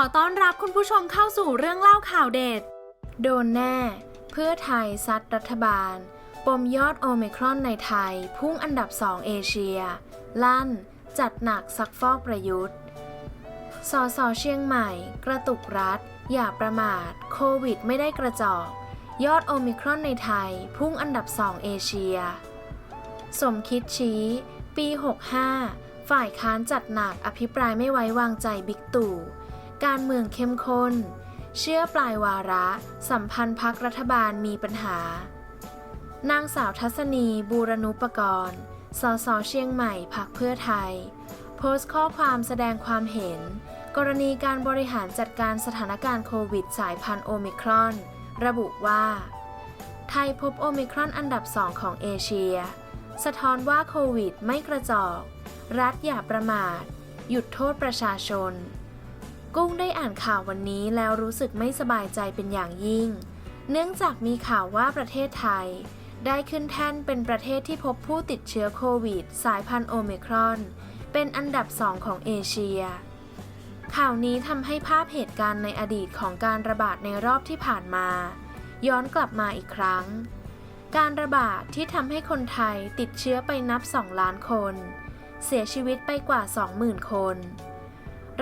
อต้อนรับคุณผู้ชมเข้าสู่เรื่องเล่าข่าวเด็ด โดนแน่ เพื่อไทยซัดรัฐบาล ปมยอดโอเมครอนในไทย พุ่งอันดับ2เอเชีย ลั่น จัดหนักซักฟอกประยุทธ์ สสเชียงใหม่ กระตุกรัฐ อย่าประมาท โควิดไม่ได้กระจอก ยอดโอมิครอนในไทย พุ่งอันดับ2เอเชีย สมคิดชี้ ปี 65 ฝ่ายค้านจัดหนักอภิปรายไม่ไว้วางใจบิ๊กตู่ การเมืองเข้มข้น เชื่อปลายวาระ สัมพันธ์พักรัฐบาลมีปัญหา นางสาวทัศนีบูรณุปกรณ์สสเชียงใหม่พักเพื่อไทย โพสต์ข้อความแสดงความเห็น กรณีการบริหารจัดการสถานการณ์โควิดสายพันธุ์โอมิครอน ระบุว่า ไทยพบโอมิครอนอันดับ2ของเอเชีย สะท้อนว่าโควิดไม่กระจอก รัฐอย่าประมาท หยุดโทษประชาชน กุ้งได้อ่านข่าววันนี้แล้วรู้สึกไม่สบายใจเป็นอย่างยิ่ง เนื่องจากมีข่าวว่าประเทศไทย ได้ขึ้นแท่นเป็นประเทศที่พบผู้ติดเชื้อโควิด สายพันธุ์โอเมครอน เป็นอันดับสองของเอเชีย ข่าวนี้ทำให้ภาพเหตุการณ์ในอดีตของการระบาดในรอบที่ผ่านมา ย้อนกลับมาอีกครั้ง การระบาดที่ทำให้คนไทยติดเชื้อไปนับ 2 ล้านคน เสียชีวิตไปกว่า 20,000 คน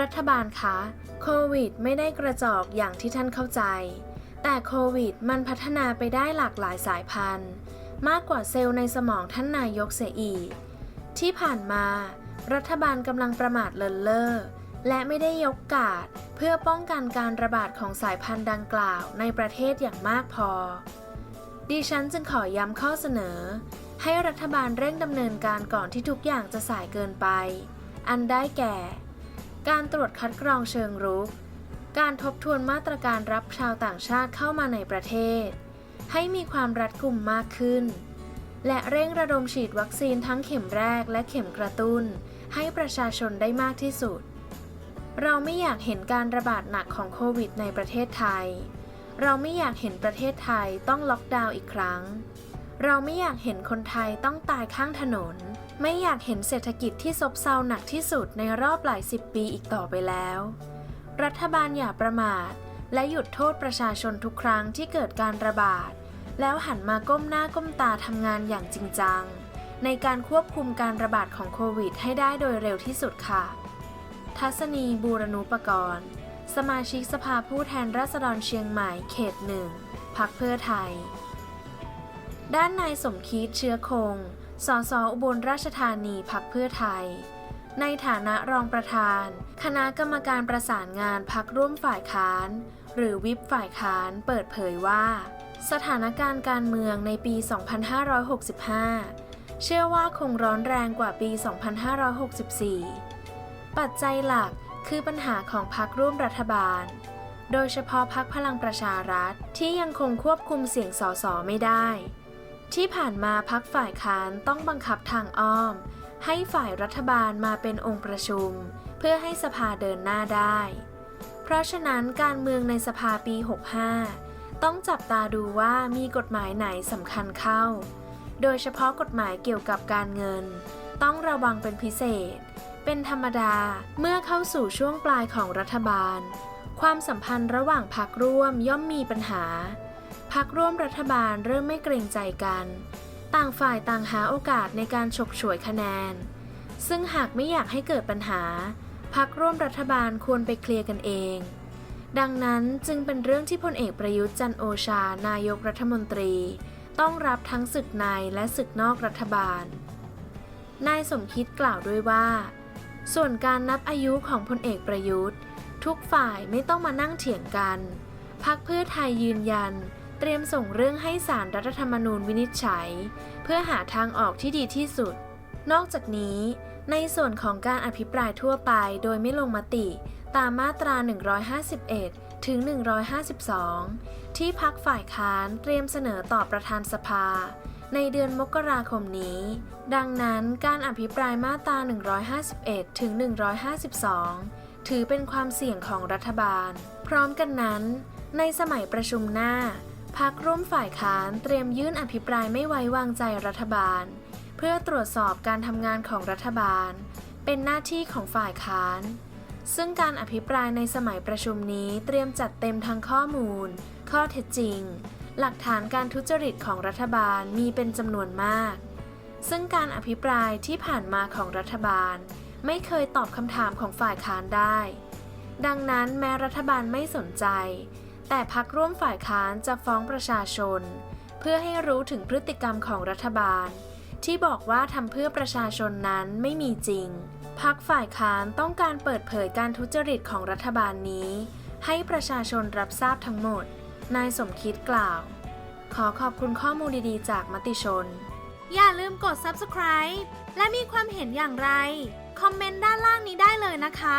รัฐบาลคะ โควิดไม่ได้กระจอกอย่างที่ท่านเข้าใจ แต่โควิดมันพัฒนาไปได้หลากหลายสายพันธุ์ มากกว่าเซลล์ในสมองท่านนายกเสียอีก ที่ผ่านมา รัฐบาลกำลังประมาทเลินเล่อและไม่ได้ยกกาดเพื่อป้องกันการระบาดของสายพันธุ์ดังกล่าวในประเทศอย่างมากพอ ดิฉันจึงขอย้ำข้อเสนอ ให้รัฐบาลเร่งดำเนินการก่อนที่ทุกอย่างจะสายเกินไป อันได้แก่ การตรวจคัดกรองเชิงรุก การทบทวนมาตรการรับชาวต่างชาติเข้ามาในประเทศ ให้มีความรัดกุมมากขึ้น และเร่งระดมฉีดวัคซีนทั้งเข็มแรกและเข็มกระตุ้น ให้ประชาชนได้มากที่สุด เราไม่อยากเห็นการระบาดหนักของโควิดในประเทศไทย เราไม่อยากเห็นประเทศไทยต้องล็อกดาวน์อีกครั้ง เราไม่อยากเห็นคนไทยต้องตายข้างถนน ไม่อยากเห็นเศรษฐกิจที่ซบเซาหนักที่สุดในรอบหลายสิบปีอีกต่อไปแล้ว รัฐบาลอย่าประมาท และหยุดโทษประชาชนทุกครั้งที่เกิดการระบาด แล้วหันมาก้มหน้าก้มตาทำงานอย่างจริงจัง ในการควบคุมการระบาดของโควิดให้ได้โดยเร็วที่สุดค่ะ ทัศนีบูรณูปกรณ์ สมาชิกสภาผู้แทนราษฎรเชียงใหม่เขตหนึ่งพักเพื่อไทย ด้านนายสมคิดเชื้อคง สสอุบลราชธานีพักเพื่อไทย ในฐานะรองประธาน คณะกรรมการประสานงานพักร่วมฝ่ายค้าน หรือวิปฝ่ายค้านเปิดเผยว่า สถานการณ์การเมืองในปี 2565 เชื่อว่าคงร้อนแรงกว่าปี 2564 ปัจจัยหลักคือปัญหาของพักร่วมรัฐบาล โดยเฉพาะพักพลังประชารัฐที่ยังคงควบคุมเสียงสสไม่ได้ ที่ผ่านมาพักฝ่ายค้านต้องบังคับทางอ้อม ให้ฝ่ายรัฐบาลมาเป็นองค์ประชุม เพื่อให้สภาเดินหน้าได้ เพราะฉะนั้นการเมืองในสภาปี 65 ต้องจับตาดูว่ามีกฎหมายไหนสำคัญเข้า โดยเฉพาะกฎหมายเกี่ยวกับการเงิน ต้องระวังเป็นพิเศษ เป็นธรรมดาเมื่อเข้าสู่ช่วงปลายของรัฐบาล ความสัมพันธ์ระหว่างพักร่วมย่อมมีปัญหา พักร่วมรัฐบาลเริ่มไม่เกรงใจกัน ต่างฝ่ายต่างหาโอกาสในการฉกฉวยคะแนน ซึ่งหากไม่อยากให้เกิดปัญหา พักร่วมรัฐบาลควรไปเคลียร์กันเอง ดังนั้นจึงเป็นเรื่องที่พลเอกประยุทธ์จันโอชา นายกรัฐมนตรี ต้องรับทั้งศึกในและศึกนอกรัฐบาล นายสมคิดกล่าวด้วยว่า ส่วนการนับอายุของพลเอกประยุทธ์ ทุกฝ่ายไม่ต้องมานั่งเถียงกันพักเพื่อไทยยืนยัน เตรียมส่งเรื่องให้สารรัฐธรรมนูญวินิจฉัย เพื่อหาทางออกที่ดีที่สุด นอกจากนี้ ในส่วนของการอภิปรายทั่วไปโดยไม่ลงมติ ตามมาตรา 151 ถึง 152 ที่พักฝ่ายค้านเตรียมเสนอต่อประธานสภา ในเดือนมกราคมนี้ ดังนั้นการอภิปรายมาตรา 151 ถึง 152 ถือเป็นความเสี่ยงของรัฐบาล พร้อมกันนั้น ในสมัยประชุมหน้า พักร่วมฝ่ายค้านเตรียมยื่นอภิปรายไม่ไว้วางใจรัฐบาล เพื่อตรวจสอบการทำงานของรัฐบาล เป็นหน้าที่ของฝ่ายค้าน ซึ่งการอภิปรายในสมัยประชุมนี้เตรียมจัดเต็มทั้งข้อมูล ข้อเท็จจริง หลักฐานการทุจริตของรัฐบาลมีเป็นจำนวนมาก ซึ่งการอภิปรายที่ผ่านมาของรัฐบาล ไม่เคยตอบคำถามของฝ่ายค้านได้ ดังนั้นแม้รัฐบาลไม่สนใจ แต่พักร่วมฝ่ายค้านจะฟ้องประชาชน เพื่อให้รู้ถึงพฤติกรรมของรัฐบาล ที่บอกว่าทำเพื่อประชาชนนั้นไม่มีจริง พักฝ่ายค้านต้องการเปิดเผยการทุจริตของรัฐบาลนี้ ให้ประชาชนรับทราบทั้งหมด นายสมคิดกล่าว ขอขอบคุณข้อมูลดีๆ จากมติชน อย่าลืมกด subscribe และมีความเห็นอย่างไร คอมเมนต์ด้านล่างนี้ได้เลยนะคะ